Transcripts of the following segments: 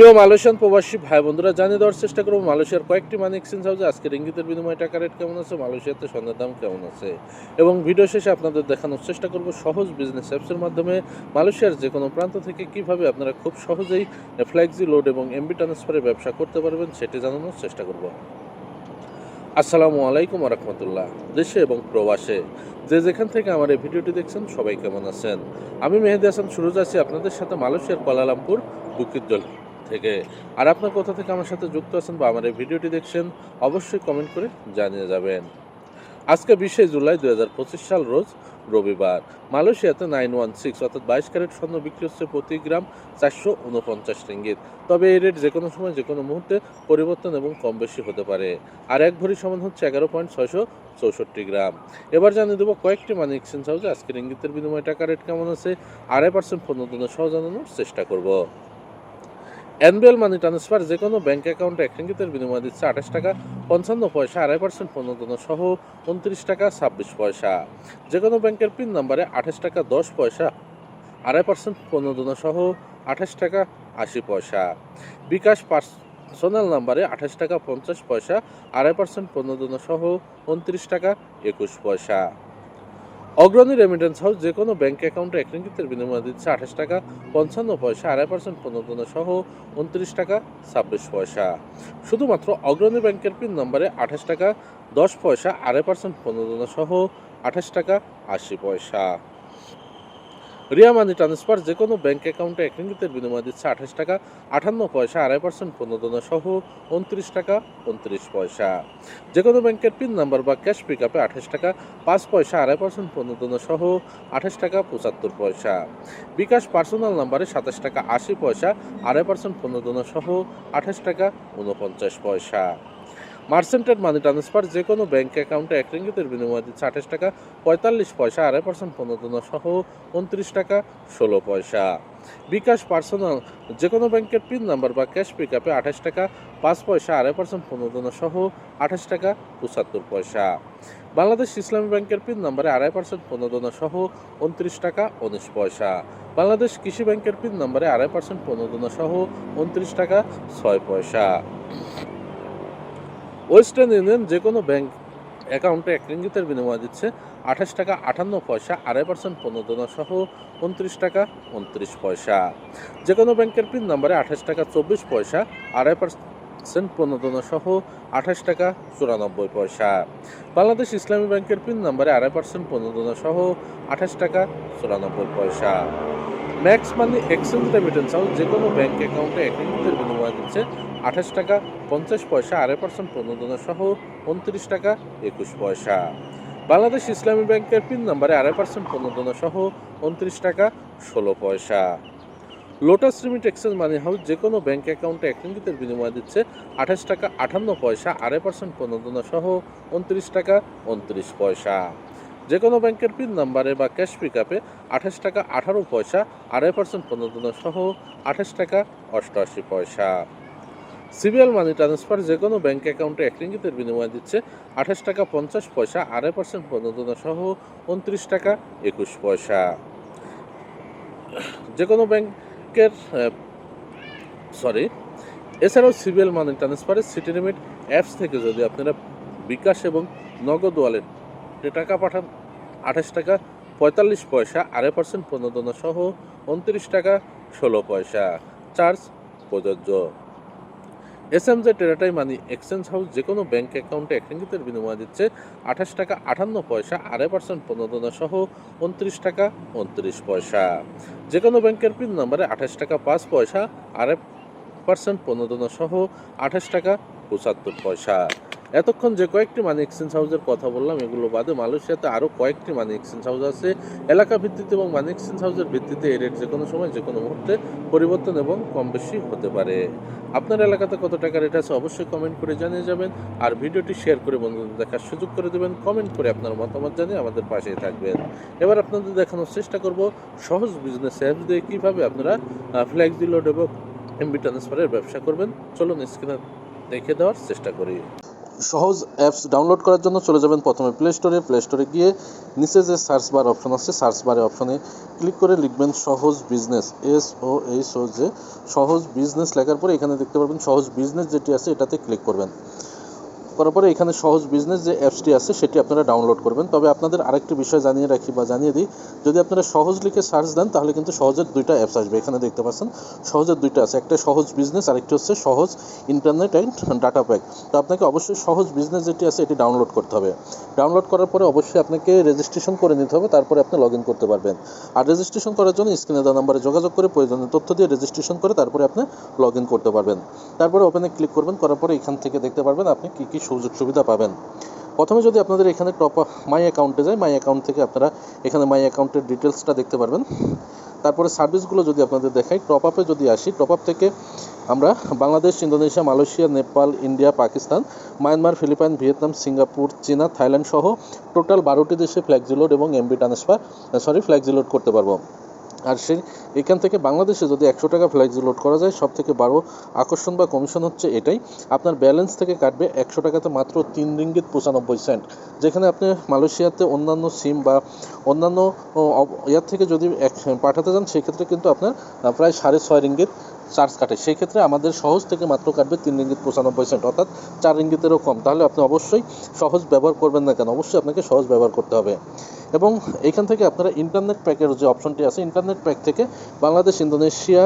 প্রিয় মালয়েশিয়ান প্রবাসী ভাই বন্ধুরা, জানিয়ে দেওয়ার চেষ্টা করব মালয়েশিয়ার কয়েকটি মানি এক্সচেঞ্জ হাউসে আজকের ইঙ্গিতের বিনিময় টাকা রেট কেমন আছে, মালয়েশিয়াতে স্বর্ণের দাম কেমন আছে? এবং ভিডিও শেষে আপনাদের দেখানোর চেষ্টা করব সহজ বিজনেস অ্যাপসের মাধ্যমে মালয়েশিয়ার যে কোনো প্রান্ত থেকে কীভাবে আপনারা খুব সহজেই ফ্ল্যাক্সি লোড এবং এমবি ট্রান্সফারে ব্যবসা করতে পারবেন সেটি জানানোর চেষ্টা করব। আসসালামু আলাইকুম রহমতুল্লাহ। দেশে এবং প্রবাসে যে যেখান থেকে আমার এই ভিডিওটি দেখছেন সবাই কেমন আছেন? আমি মেহেদি হাসান সুরজ আছি আপনাদের সাথে মালয়েশিয়ার কুয়ালালামপুর বুকির জল। থেকে। আর আপনার কোথা থেকে আমার সাথে যুক্ত আছেন বা আমার এই ভিডিওটি দেখছেন, অবশ্যই কমেন্ট করে জানিয়ে যাবেন। আজকে বিশে জুলাই দু হাজার পঁচিশ সাল রোজ রবিবার। মালয়েশিয়াতে নাইন ওয়ান সিক্স অর্থাৎ বাইশ ক্যারেট স্বর্ণ বিক্রি হচ্ছে প্রতি গ্রাম চারশো উনপঞ্চাশ রিঙ্গিত। তবে এই রেট যে কোনো সময় যে কোনো মুহূর্তে পরিবর্তন এবং কম বেশি হতে পারে। আর এক ভরি সমান হচ্ছে এগারো পয়েন্ট ছয়শো চৌষট্টি গ্রাম। এবার জানিয়ে দেবো কয়েকটি মানি এক্সচেঞ্জ হাউসে আজকের ইঙ্গিতের বিনিময় টাকা রেট কেমন আছে আড়াই পার্সেন্ট পণ্য সহ জানানোর চেষ্টা করব। এনবিএল মানি ট্রান্সফার যে কোনো ব্যাংক অ্যাকাউন্টে এক রিঙ্গিতের বিনিময় দিচ্ছে আঠাশ টাকা, পঞ্চান্ন পয়সা, আড়াই পার্সেন্ট পণ্য সহ উনত্রিশ টাকা, ছাব্বিশ পয়সা। যে কোনো ব্যাংকের পিন নাম্বারে আঠাশ টাকা, দশ পয়সা, আড়াই পার্সেন্ট পণ্য সহ আঠাশ টাকা, আশি পয়সা। বিকাশ পার্সোনাল নাম্বারে আঠাশ টাকা, পঞ্চাশ পয়সা, আড়াই পার্সেন্ট পণ্য সহ উনত্রিশ টাকা, একুশ পয়সা। অগ্রণী রেমিটেন্স হাউস যে কোনো ব্যাংক অ্যাকাউন্টে এক রিঙ্গিতের বিনিময় দিচ্ছে আঠাশ টাকা, পঞ্চান্ন পয়সা, আড়াই পার্সেন্ট পণ্য সহ উনত্রিশ টাকা, ছাব্বিশ পয়সা। শুধুমাত্র অগ্রণী ব্যাংকের পিন নম্বরে আঠাশ টাকা, দশ পয়সা, আড়াই পার্সেন্ট পণ্য সহ আঠাশ টাকা, আশি পয়সা। রিয়া মানি ট্রান্সফার যে কোনো ব্যাঙ্ক অ্যাকাউন্টে এক রিঙ্গিতের বিনিময় দিচ্ছে আঠাশ টাকা আটান্ন পয়সা, আড়াই পার্সেন্ট পণ্য সহ উনত্রিশ টাকা, উনত্রিশ পয়সা। যে কোনো ব্যাংকের পিন নাম্বার বা ক্যাশ পিক আপে আঠাশ টাকা, পাঁচ পয়সা, আড়াই পার্সেন্ট পণ্য সহ আঠাশ টাকা, পঁচাত্তর পয়সা। বিকাশ পার্সোনাল নাম্বারে সাতাশ টাকা, আশি পয়সা, আড়াই পার্সেন্ট পণ্য সহ আঠাশ টাকা উনপঞ্চাশ পয়সা। মার্সেন্টেড মানি ট্রান্সফার যে কোনো ব্যাংক অ্যাকাউন্টে এক রিঙ্গিতের বিনিময় দিচ্ছে আঠাশ টাকা, পঁয়তাল্লিশ পয়সা, আড়াই পার্সেন্ট পণ্য সহ উনত্রিশ টাকা, ষোলো পয়সা। বিকাশ পার্সোনাল, যে কোনো ব্যাংকের পিন নাম্বার বা ক্যাশ পিক আপে আঠাশ টাকা, পাঁচ পয়সা, আড়াই পার্সেন্ট পণ্য সহ আঠাশ টাকা, পঁচাত্তর পয়সা। বাংলাদেশ ইসলামী ব্যাংকের পিন নাম্বারে আড়াই পার্সেন্ট পণ্য সহ উনত্রিশ টাকা, উনিশ পয়সা। বাংলাদেশ কৃষি ব্যাংকের পিন নাম্বারে আড়াই পার্সেন্ট পণ্য সহ উনত্রিশ টাকা, ছয় পয়সা। ওয়েস্টার্ন ইউনিয়ন যে কোনো ব্যাংক অ্যাকাউন্টে এক রিঙ্গিতের বিনিময় দিচ্ছে আঠাশ টাকা আটান্ন পয়সা, আড়াই পার্সেন্ট পণ্য সহ উনত্রিশ টাকা উনত্রিশ পয়সা। যে কোনো ব্যাংকের পিন নাম্বারে আঠাশ টাকা চব্বিশ পয়সা, আড়াই পার্সেন্ট পণ্য সহ আঠাশ টাকা চুরানব্বই পয়সা। বাংলাদেশ ইসলামী ব্যাংকের পিন নাম্বারে আড়াই পার্সেন্ট পণ্য সহ আঠাশ টাকা চুরানব্বই পয়সা। Max money exchange remittance house যে কোনো ব্যাঙ্ক অ্যাকাউন্টে রিঙ্গিতের বিনিময় দিচ্ছে আঠাশ টাকা পঞ্চাশ পয়সা, আড়াই পার্সেন্ট প্রণোদনা সহ উনত্রিশ টাকা একুশ পয়সা। বাংলাদেশ ইসলামী ব্যাংকের পিন নাম্বারে আড়াই পার্সেন্ট প্রণোদনা সহ উনত্রিশ টাকা ষোলো পয়সা। Lotus remit exchange money house যে কোনো ব্যাঙ্ক অ্যাকাউন্টে এক রিঙ্গিতের বিনিময় দিচ্ছে আঠাশ টাকা আটান্ন পয়সা, আড়াই পার্সেন্ট প্রণোদনা সহ উনত্রিশ টাকা উনত্রিশ পয়সা। যে কোনো ব্যাংকের পিন নাম্বারে বা ক্যাশ পিক আপে আঠাশ টাকা আঠারো পয়সা, আড়াই পার্সেন্ট প্রণোদনা সহ আঠাশ টাকা অষ্টআশি পয়সা। সিবিএল মানি ট্রান্সফার যে কোনো ব্যাঙ্ক অ্যাকাউন্টে এক রিঙ্গিতের বিনিময় দিচ্ছে আঠাশ টাকা পঞ্চাশ পয়সা, আড়াই পার্সেন্ট প্রণোদনা সহ উনত্রিশ টাকা একুশ পয়সা। যে কোনো ব্যাংকের সরি এছাড়াও সিবিএল মানি ট্রান্সফারের সিটি লিমিট অ্যাপস থেকে যদি আপনারা বিকাশ এবং নগদ ওয়ালেটে টাকা পাঠান আঠাশ টাকা, পঁয়তাল্লিশ পয়সা, আড়াই পার্সেন্ট প্রণোদনা সহ উনত্রিশ টাকা, ষোলো পয়সা। চার্জ প্রযোজ্য। এস এম জে টেরাটাই মানি এক্সচেঞ্জ হাউস যে কোনো ব্যাঙ্ক অ্যাকাউন্টে এক বিনিময় দিচ্ছে আঠাশ টাকা আটান্ন পয়সা, আড়াই পার্সেন্ট প্রণোদনা সহ উনত্রিশ টাকা, উনত্রিশ পয়সা। যে কোনো ব্যাংকের পিন নাম্বারে আঠাশ টাকা, পাঁচ পয়সা, আড়াই পার্সেন্ট প্রণোদনা সহ আঠাশ টাকা, পঁচাত্তর পয়সা। এতক্ষণ যে কয়েকটি মানি এক্সচেঞ্জ হাউসের কথা বললাম, এগুলো বাদে মালয়েশিয়াতে আরও কয়েকটি মানি এক্সচেঞ্জ হাউস আছে। এলাকা ভিত্তিতে এবং মানি এক্সচেঞ্জ হাউসের ভিত্তিতে এই রেট যে কোনো সময় যে কোনো মুহূর্তে পরিবর্তন এবং কম বেশি হতে পারে। আপনার এলাকাতে কত টাকা রেট আছে অবশ্যই কমেন্ট করে জানিয়ে যাবেন। আর ভিডিওটি শেয়ার করে বন্ধুদের দেখার সুযোগ করে দেবেন। কমেন্ট করে আপনার মতামত জানিয়ে আমাদের পাশেই থাকবেন। এবার আপনাদের দেখানোর চেষ্টা করব সহজ বিজনেস অ্যাপস দিয়ে কীভাবে আপনারা ফ্ল্যাক্স লোড এবং এমবি ট্রান্সফারের ব্যবসা করবেন। চলুন স্ক্রিনে দেখে দেওয়ার চেষ্টা করি। সহজ অ্যাপস ডাউনলোড করার জন্য চলে যাবেন প্রথমে প্লে স্টোরে প্লে স্টোরে গিয়ে নিচে যে সার্চ বার অপশন আছে সার্চ বারে অপশনে ক্লিক করে লিখবেন Shohoz business S O H O যে সহজ বিজনেস লেখার পরে এখানে দেখতে পারবেন সহজ বিজনেস যেটি আছে এটাতে ক্লিক করবেন। করার পরে এখানে সহজ বিজনেস যে অ্যাপসটি আছে, সেটি আপনারা ডাউনলোড করবেন। তবে আপনাদের আরেকটি বিষয় জানিয়ে রাখি বা জানিয়ে দিই, যদি আপনারা সহজ লিখে সার্চ দেন, তাহলে কিন্তু সহজের দুইটা অ্যাপস আসবে। এখানে দেখতে পাচ্ছেন সহজের দুইটা আছে। একটা সহজ বিজনেস আরেকটি হচ্ছে সহজ ইন্টারনেট অ্যান্ড ডাটা প্যাক তো আপনাকে অবশ্যই সহজ বিজনেস যেটি আছে, এটি ডাউনলোড করতে হবে। ডাউনলোড করার পরে অবশ্যই আপনাকে রেজিস্ট্রেশন করে নিতে হবে, তারপরে আপনি লগ ইন করতে পারবেন। আর রেজিস্ট্রেশন করার জন্য স্ক্রিনে দেওয়া নাম্বারে যোগাযোগ করে প্রয়োজনীয় তথ্য দিয়ে রেজিস্ট্রেশন করে তারপরে আপনি লগ ইন করতে পারবেন। তারপরে ওপেনে ক্লিক করবেন, করার পরে এখান থেকে দেখতে পারবেন আপনি কী কী সুযোগ সুবিধা পাবেন। প্রথমে যদি আপনাদের এখানে টপ আপ মাই অ্যাকাউন্টে যায় মাই অ্যাকাউন্ট থেকে আপনারা এখানে মাই অ্যাকাউন্টের ডিটেলসটা দেখতে পারবেন। তারপরে সার্ভিসগুলো যদি আপনাদের দেখাই টপ আপে যদি আসি টপ আপ থেকে আমরা Bangladesh, Indonesia, Malaysia, Nepal, India, Pakistan, Myanmar, Philippines, Vietnam, Singapore, চীনা, থাইল্যান্ড সহ টোটাল বারোটি দেশে ফ্ল্যাক্সিলোড এবং এমবি ট্রান্সফার সরি ফ্ল্যাক্সিলোড করতে পারব। আর সেই এখান থেকে বাংলাদেশে যদি একশো টাকা ফ্ল্যাক্সি লোড করা যায় সব থেকে বড় আকর্ষণ বা কমিশন হচ্ছে এটাই। আপনার ব্যালেন্স থেকে কাটবে একশো টাকাতে মাত্র তিন রিঙ্গিত পঁচানব্বই সেন্ট যেখানে আপনি মালয়েশিয়াতে অন্যান্য সিম বা অন্যান্য ইয়ার থেকে যদি এক, পাঠাতে যান সেক্ষেত্রে কিন্তু আপনার প্রায় সাড়ে ছয় রিঙ্গিত চার্জ কাটে। সেই ক্ষেত্রে আমাদের সহজ থেকে মাত্র কাটবে তিন রিঙ্গিত পঁচানব্বই সেন্ট, অর্থাৎ চার রিঙ্গিতেরও কম। তাহলে আপনি অবশ্যই সহজ ব্যবহার করবেন না কেন? অবশ্যই আপনাকে সহজ ব্যবহার করতে হবে। এবং এইখান থেকে আপনারা ইন্টারনেট প্যাকের যে অপশনটি আছে, ইন্টারনেট প্যাক থেকে Bangladesh, Indonesia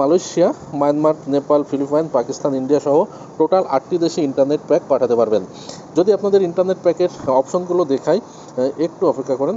Malaysia, Myanmar, Nepal, Philippines, Pakistan, India সহ টোটাল আটটি দেশে ইন্টারনেট প্যাক পাঠাতে পারবেন। যদি আপনাদের ইন্টারনেট প্যাকের অপশনগুলো দেখাই একটু অপেক্ষা করেন।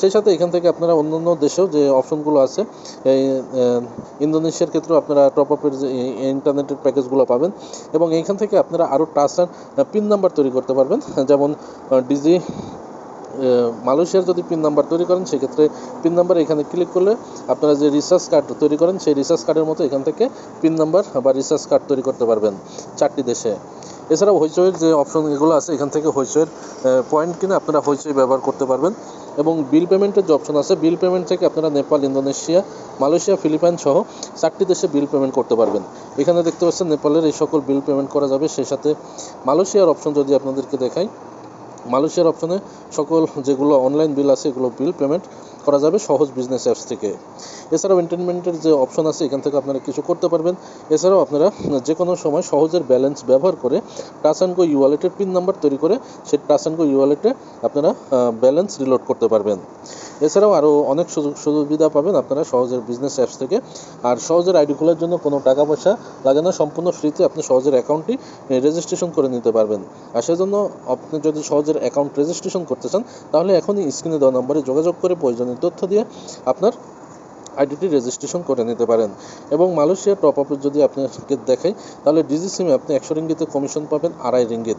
সেই সাথে এখান থেকে আপনারা অন্যান্য দেশেও যে অপশনগুলো আছে, এই ইন্দোনেশিয়ার ক্ষেত্রেও আপনারা টপ আপের যে ইন্টারনেটের প্যাকেজগুলো পাবেন এবং এইখান থেকে আপনারা আরও টাচ অ্যান্ড পিন নাম্বার তৈরি করতে পারবেন। যেমন ডিজি মালয়েশিয়ার যদি পিন নাম্বার তৈরি করেন, সেক্ষেত্রে পিন নাম্বার এখানে ক্লিক করলে আপনারা যে রিসার্চ কার্ড তৈরি করেন, সেই রিসার্চ কার্ডের মতো এখান থেকে পিন নাম্বার বা রিসার্চ কার্ড তৈরি করতে পারবেন চারটি দেশে। এছাড়াও হইচইয়ের যে অপশন এগুলো আছে, এখান থেকে হইচইয়ের পয়েন্ট কিনে আপনারা হইচই ব্যবহার করতে পারবেন। এবং বিল পেমেন্টের যে অপশন আছে, বিল পেমেন্ট থেকে আপনারা নেপাল, ইন্দোনেশিয়া, মালয়েশিয়া, ফিলিপাইন সহ চারটি দেশে বিল পেমেন্ট করতে পারবেন। এখানে দেখতে পাচ্ছেন, নেপালের এই সকল বিল পেমেন্ট করা যাবে। সেই সাথে মালয়েশিয়ার অপশন যদি আপনাদেরকে দেখাই মালয়েশিয়ার অপশনে সকল যেগুলো অনলাইন বিল আছে, এগুলো বিল পেমেন্ট করা যাবে সহজ বিজনেস অ্যাপস থেকে। এছাড়াও এন্টারটেনমেন্টের যে অপশন আছে, এখান থেকে আপনারা কিছু করতে পারবেন। এছাড়াও আপনারা যে কোনো সময় সহজের ব্যালেন্স ব্যবহার করে টাচ অ্যান্ড গো ইওয়ালেটের পিন নাম্বার তৈরি করে সেই টাচ অ্যান্ড গো ইওয়ালেটে আপনারা ব্যালেন্স রিলোড করতে পারবেন। এছাড়াও আরও অনেক সুযোগ, সুবিধা পাবেন আপনারা সহজের বিজনেস অ্যাপস থেকে। আর সহজের আইডি খোলার জন্য কোনো টাকা পয়সা লাগে না, সম্পূর্ণ ফ্রিতে আপনি সহজের অ্যাকাউন্টটি রেজিস্ট্রেশন করে নিতে পারবেন। আর সেজন্য আপনি যদি সহজের অ্যাকাউন্ট রেজিস্ট্রেশন করতে চান, তাহলে এখনই স্ক্রিনে দেওয়া নম্বরে যোগাযোগ করে প্রয়োজনীয় তথ্য দিয়ে আপনার আইডিটি রেজিস্ট্রেশন করে নিতে পারেন। এবং মালয়েশিয়া টপ আপে যদি আপনাকে দেখাই, তাহলে ডিজি সিমে আপনি একশো রিঙ্গিতে কমিশন পাবেন আড়াই রিঙ্গিত।